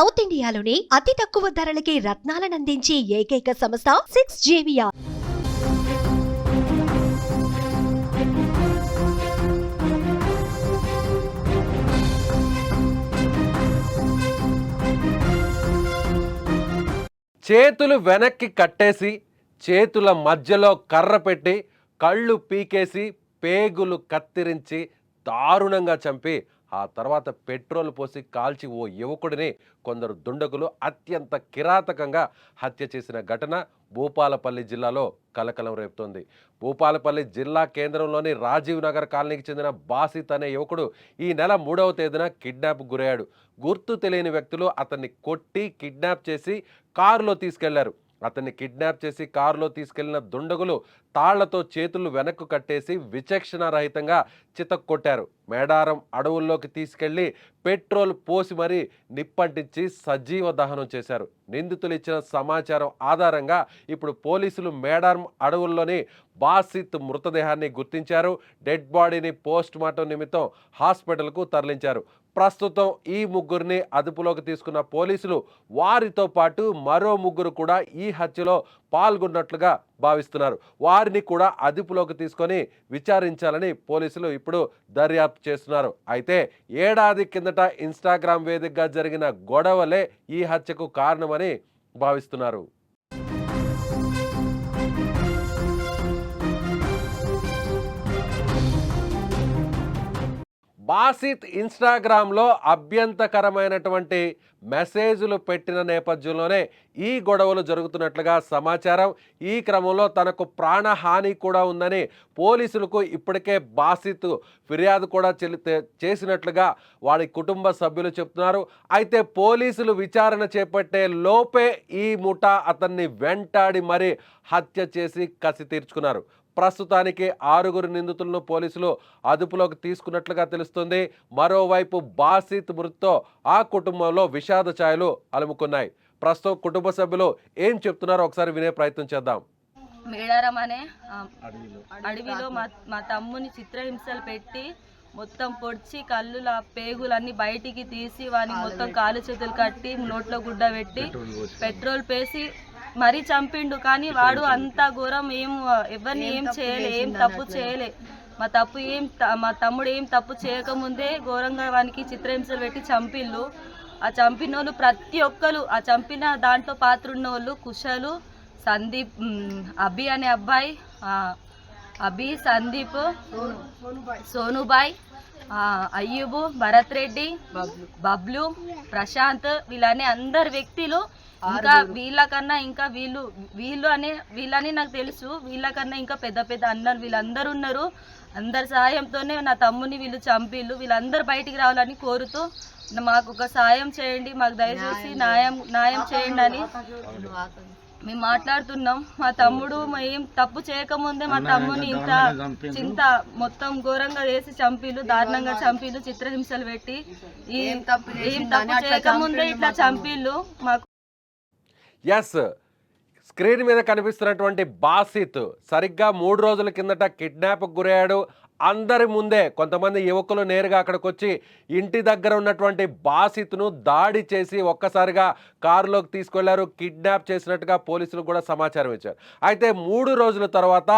South ఇండియాలోని అతి తక్కువ ధరలకి రత్నాలనందించే ఏకైక సంస్థ సిక్స్ జేవియా చేతులు వెనక్కి కట్టేసి చేతుల మధ్యలో కర్ర పెట్టి కళ్ళు పీకేసి పేగులు కత్తిరించి దారుణంగా చంపి ఆ తర్వాత పెట్రోల్ పోసి కాల్చి ఓ యువకుడిని కొందరు దుండగులు అత్యంత కిరాతకంగా హత్య చేసిన ఘటన భూపాలపల్లి జిల్లాలో కలకలం రేపుతోంది. భూపాలపల్లి జిల్లా కేంద్రంలోని రాజీవ్ నగర్ కాలనీకి చెందిన బాసిత్ అనే యువకుడు ఈ నెల మూడవ తేదీన కిడ్నాప్ గురయ్యాడు. గుర్తు తెలియని వ్యక్తులు అతన్ని కొట్టి కిడ్నాప్ చేసి కారులో తీసుకెళ్ళారు. అతన్ని కిడ్నాప్ చేసి కారులో తీసుకెళ్ళిన దుండగులు తాళ్ళతో చేతులు వెనక్కు కట్టేసి విచక్షణారహితంగా చితక్కొట్టారు. మేడారం అడవుల్లోకి తీసుకెళ్ళి పెట్రోల్ పోసి మరీ నిప్పంటించి సజీవ దహనం చేశారు. నిందితులు ఇచ్చిన సమాచారం ఆధారంగా ఇప్పుడు పోలీసులు మేడారం అడవుల్లోని బాసిత్ మృతదేహాన్ని గుర్తించారు. డెడ్ బాడీని పోస్ట్ మార్టం నిమిత్తం హాస్పిటల్కు తరలించారు. ప్రస్తుతం ఈ ముగ్గురిని అదుపులోకి తీసుకున్న పోలీసులు వారితో పాటు మరో ముగ్గురు కూడా ఈ హత్యలో పాల్గొన్నట్లుగా భావిస్తున్నారు. వారిని కూడా అదుపులోకి తీసుకొని విచారించాలని పోలీసులు ఇప్పుడు దర్యాప్తు చేస్తున్నారు. అయితే ఏడాది కిందట ఇన్స్టాగ్రామ్ వేదికగా జరిగిన గొడవలే ఈ హత్యకు కారణమని భావిస్తున్నారు. బాసిత్ ఇన్స్టాగ్రామ్లో అభ్యంతకరమైనటువంటి మెసేజ్లు పెట్టిన నేపథ్యంలోనే ఈ గొడవలు జరుగుతున్నట్లుగా సమాచారం. ఈ క్రమంలో తనకు ప్రాణహాని కూడా ఉందని పోలీసులకు ఇప్పటికే బాసిత్ ఫిర్యాదు కూడా చెల్లి చేసినట్లుగా వాడి కుటుంబ సభ్యులు చెప్తున్నారు. అయితే పోలీసులు విచారణ చేపట్టే లోపే ఈ ముఠా అతన్ని వెంటాడి మరీ హత్య చేసి కసి తీర్చుకున్నారు. ప్రస్తుతానికి ఆరుగురు నిందితులను పోలీసులు అదుపులోకి తీసుకున్నట్లుగా తెలుస్తుంది. మరోవైపు బాసిత్ మృతితో ఆ కుటుంబంలో విషాద ఛాయలు అలుముకున్నాయి. ప్రస్తుతం కుటుంబ సభ్యులు ఏం చెప్తున్నారో ఒకసారి వినే ప్రయత్నం చేద్దాం. మేడారం అనే అడవిలో. మా మా తమ్ముని చిత్రహింసలు పెట్టి మొత్తం పొడిచి కళ్ళు పేగులన్నీ బయటికి తీసి వాని మొత్తం కాలు చేతులు కట్టి నోట్లో గుడ్డ పెట్టి పెట్రోల్ పేసి మరీ చంపిండు కానీ వాడు అంత ఘోరం ఏం ఎవరిని ఏం చేయలే ఏం తప్పు చేయలే. మా తప్పు ఏం మా తమ్ముడు ఏం తప్పు చేయకముందే ఘోరంగా వానికి చిత్రహింసలు పెట్టి చంపిళ్ళు ఆ చంపిన వాళ్ళు ప్రతి ఒక్కరు ఆ చంపిన దాంట్లో పాత్ర ఉన్న వాళ్ళు కుశలు సందీప్ అభి అనే అబ్బాయి ఆ, అభి సందీప్ సోనుబాయ్ ఆ, అయ్యూబు భరత్ రెడ్డి బబ్లు ప్రశాంత్ వీళ్ళనే అందరు వ్యక్తులు ఇంకా వీళ్ళకన్నా ఇంకా వీళ్ళు వీళ్ళు అనే వీళ్ళని నాకు తెలుసు. వీళ్ళకన్నా ఇంకా పెద్ద పెద్ద అన్నలు వీళ్ళందరూ ఉన్నారు. అందరి సహాయంతోనే నా తమ్ముని వీళ్ళు చంపిళ్ళు. వీళ్ళందరూ బయటికి రావాలని కోరుతూ మాకు ఒక సాయం చేయండి. మాకు దయచేసి న్యాయం న్యాయం చేయండి. అని మేము మాట్లాడుతున్నాం. మా తమ్ముడు ఏం తప్పు చేయకముందే మా తమ్ముని ఇంత చింత మొత్తం ఘోరంగా వేసి చంపిలు దారుణంగా చంపిలు చిత్రహింసలు పెట్టి ఏం తప్పు చేయకముందే ఇట్లా చంపిళ్ళు. మాకు ఎస్ స్క్రీన్ మీద కనిపిస్తున్నటువంటి బాసిత్ సరిగ్గా మూడు రోజుల కిందట కిడ్నాప్కి గురయ్యాడు. అందరి ముందే కొంతమంది యువకులు నేరుగా అక్కడికి వచ్చి ఇంటి దగ్గర ఉన్నటువంటి బాసిత్ను దాడి చేసి ఒక్కసారిగా కారులోకి తీసుకెళ్ళారు. కిడ్నాప్ చేసినట్టుగా పోలీసులు కూడా సమాచారం ఇచ్చారు. అయితే మూడు రోజుల తర్వాత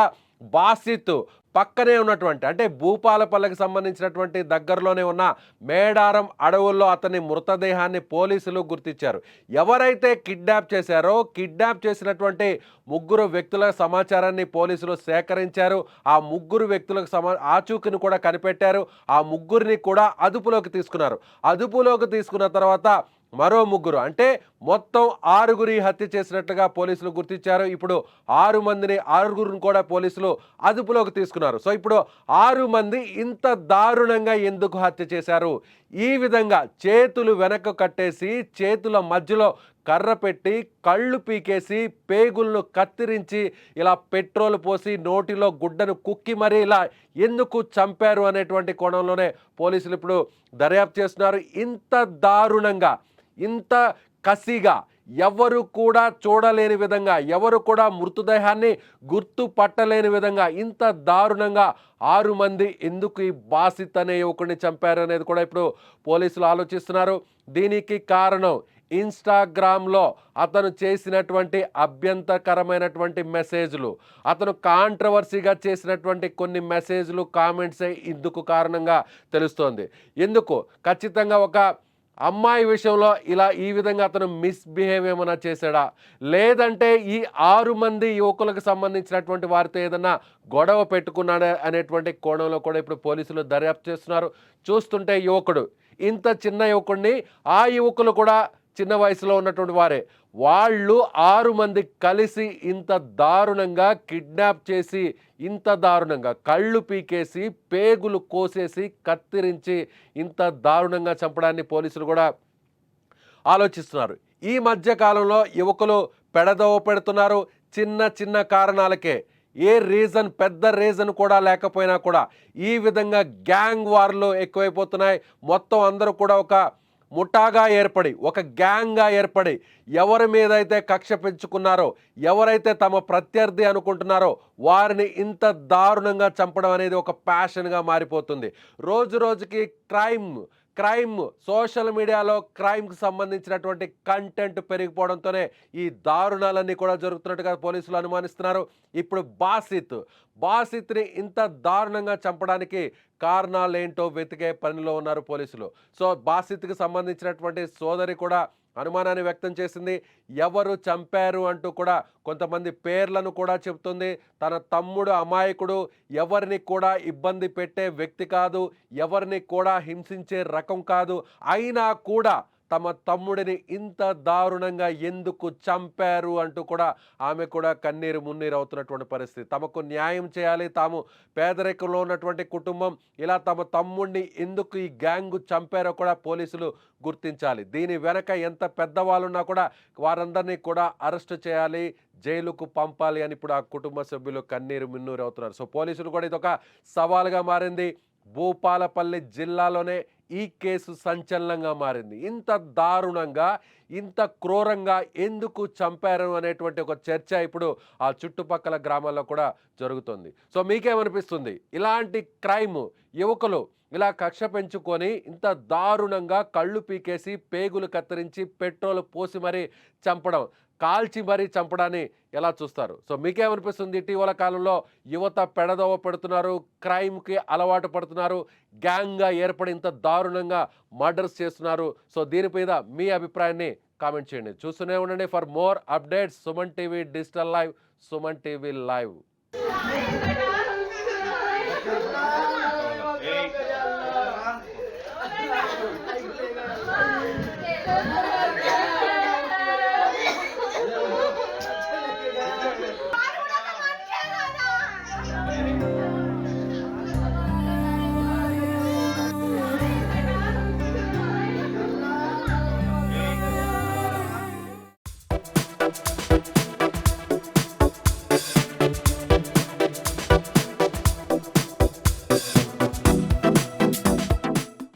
బాసిత్ పక్కనే ఉన్నటువంటి అంటే భూపాలపల్లికి సంబంధించినటువంటి దగ్గరలోనే ఉన్న మేడారం అడవుల్లో అతని మృతదేహాన్ని పోలీసులు గుర్తించారు. ఎవరైతే కిడ్నాప్ చేశారో కిడ్నాప్ చేసినటువంటి ముగ్గురు వ్యక్తుల సమాచారాన్ని పోలీసులు సేకరించారు. ఆ ముగ్గురు వ్యక్తులకు సమా ఆచూకీని కూడా కనిపెట్టారు. ఆ ముగ్గురిని కూడా అదుపులోకి తీసుకున్నారు. అదుపులోకి తీసుకున్న తర్వాత మరో ముగ్గురు అంటే మొత్తం ఆరుగురి హత్య చేసినట్లుగా పోలీసులు గుర్తించారు. ఇప్పుడు ఆరు మందిని ఆరుగురిని కూడా పోలీసులు అదుపులోకి తీసుకున్నారు. సో ఇప్పుడు ఆరు మంది ఇంత దారుణంగా ఎందుకు హత్య చేశారు? ఈ విధంగా చేతులు వెనక్కు కట్టేసి చేతుల మధ్యలో కర్ర పెట్టి కళ్ళు పీకేసి పేగులను కత్తిరించి ఇలా పెట్రోల్ పోసి నోటిలో గుడ్డను కుక్కి మరీ ఇలా ఎందుకు చంపారు అనేటువంటి కోణంలోనే పోలీసులు ఇప్పుడు దర్యాప్తు చేస్తున్నారు. ఇంత దారుణంగా ఇంత కసిగా. ఎవరు కూడా చూడలేని విధంగా ఎవరు కూడా మృతదేహాన్ని గుర్తుపట్టలేని విధంగా ఇంత దారుణంగా ఆరు మంది ఎందుకు ఈ బాసిత్ అనే యువకుడిని చంపారు అనేది కూడా ఇప్పుడు పోలీసులు ఆలోచిస్తున్నారు. దీనికి కారణం ఇన్స్టాగ్రామ్లో అతను చేసినటువంటి అభ్యంతరకరమైనటువంటి మెసేజ్లు అతను కాంట్రవర్సీగా చేసినటువంటి కొన్ని మెసేజ్లు కామెంట్సే ఇందుకు కారణంగా తెలుస్తోంది. ఎందుకు? ఖచ్చితంగా ఒక అమ్మాయి విషయంలో ఇలా ఈ విధంగా అతను మిస్బిహేవ్ ఏమైనా చేశాడా? లేదంటే ఈ ఆరు మంది యువకులకు సంబంధించినటువంటి వారితో ఏదైనా గొడవ పెట్టుకున్నాడా అనేటువంటి కోణంలో కూడా ఇప్పుడు పోలీసులు దర్యాప్తు చేస్తున్నారు. చూస్తుంటే యువకుడు ఇంత చిన్న యువకుడిని ఆ యువకులు కూడా చిన్న వయసులో ఉన్నటువంటి వారే. వాళ్ళు ఆరు మంది కలిసి ఇంత దారుణంగా కిడ్నాప్ చేసి ఇంత దారుణంగా కళ్ళు పీకేసి పేగులు కోసేసి కత్తిరించి ఇంత దారుణంగా చంపడాన్ని పోలీసులు కూడా ఆలోచిస్తున్నారు. ఈ మధ్య కాలంలో యువకులు పెడదవ పెడుతున్నారు చిన్న చిన్న కారణాలకే. ఏ రీజన్ పెద్ద రీజన్ కూడా లేకపోయినా కూడా ఈ విధంగా గ్యాంగ్ వార్లు ఎక్కువైపోతున్నాయి. మొత్తం అందరూ కూడా ఒక ముఠాగా ఏర్పడి ఒక గ్యాంగ్గా ఏర్పడి ఎవరి మీద అయితే కక్ష పెంచుకున్నారో ఎవరైతే తమ ప్రత్యర్థి అనుకుంటున్నారో వారిని ఇంత దారుణంగా చంపడం అనేది ఒక ప్యాషన్గా మారిపోతుంది. రోజు రోజుకి క్రైమ్ క్రైమ్ సోషల్ మీడియాలో క్రైమ్కి సంబంధించినటువంటి కంటెంట్ పెరిగిపోవడంతోనే ఈ దారుణాలన్నీ కూడా జరుగుతున్నట్టుగా పోలీసులు అనుమానిస్తున్నారు. ఇప్పుడు బాసిత్ బాసిత్ని ఇంత దారుణంగా చంపడానికి కారణాలు ఏంటో వెతికే పనిలో ఉన్నారు పోలీసులు. సో బాసిత్కి సంబంధించినటువంటి సోదరి కూడా అనుమానాన్ని వ్యక్తం చేసింది. ఎవరు చంపారు అంటూ కూడా కొంతమంది పేర్లను కూడా చెప్తుంది తన తమ్ముడు అమాయకుడు. ఎవరిని కూడా ఇబ్బంది పెట్టే వ్యక్తి కాదు. ఎవరిని కూడా హింసించే రకం కాదు. అయినా కూడా తమ తమ్ముడిని ఇంత దారుణంగా ఎందుకు చంపారు అంటూ కూడా ఆమె కూడా కన్నీరు మున్నీరు అవుతున్నటువంటి పరిస్థితి. తమకు న్యాయం చేయాలి తాము పేదరికంలో ఉన్నటువంటి కుటుంబం ఇలా తమ తమ్ముడిని ఎందుకు ఈ గ్యాంగ్ చంపారో కూడా పోలీసులు గుర్తించాలి. దీని వెనక ఎంత పెద్దవాళ్ళున్నా కూడా వారందరినీ కూడా అరెస్ట్ చేయాలి జైలుకు పంపాలి అని ఇప్పుడు ఆ కుటుంబ సభ్యులు కన్నీరు మిన్నూరు అవుతున్నారు. సో పోలీసులు కూడా ఇదొక సవాలుగా మారింది. భూపాలపల్లి జిల్లాలోనే ఈ కేసు సంచలనంగా మారింది. ఇంత దారుణంగా ఇంత క్రూరంగా ఎందుకు చంపారు అనేటువంటి ఒక చర్చ ఇప్పుడు ఆ చుట్టుపక్కల గ్రామాల్లో కూడా జరుగుతుంది. సో మీకేమనిపిస్తుంది? ఇలాంటి క్రైమ్ యువకులు ఇలా కక్ష పెంచుకొని ఇంత దారుణంగా కళ్ళు పీకేసి పేగులు కత్తిరించి పెట్రోల్ పోసి మరీ చంపడం కాల్చి మరీ చంపడాన్ని ఎలా చూస్తారు? సో మీకేమనిపిస్తుంది ఇటీవల కాలంలో యువత పెడదోవ పెడుతున్నారు క్రైమ్కి అలవాటు పడుతున్నారు గ్యాంగ్గా ఏర్పడి ఇంత దారుణంగా మర్డర్స్ చేస్తున్నారు? సో దీని మీద మీ అభిప్రాయాన్ని కామెంట్ చేయండి. చూస్తూనే ఉండండి for more updates Suman TV digital live Suman TV live.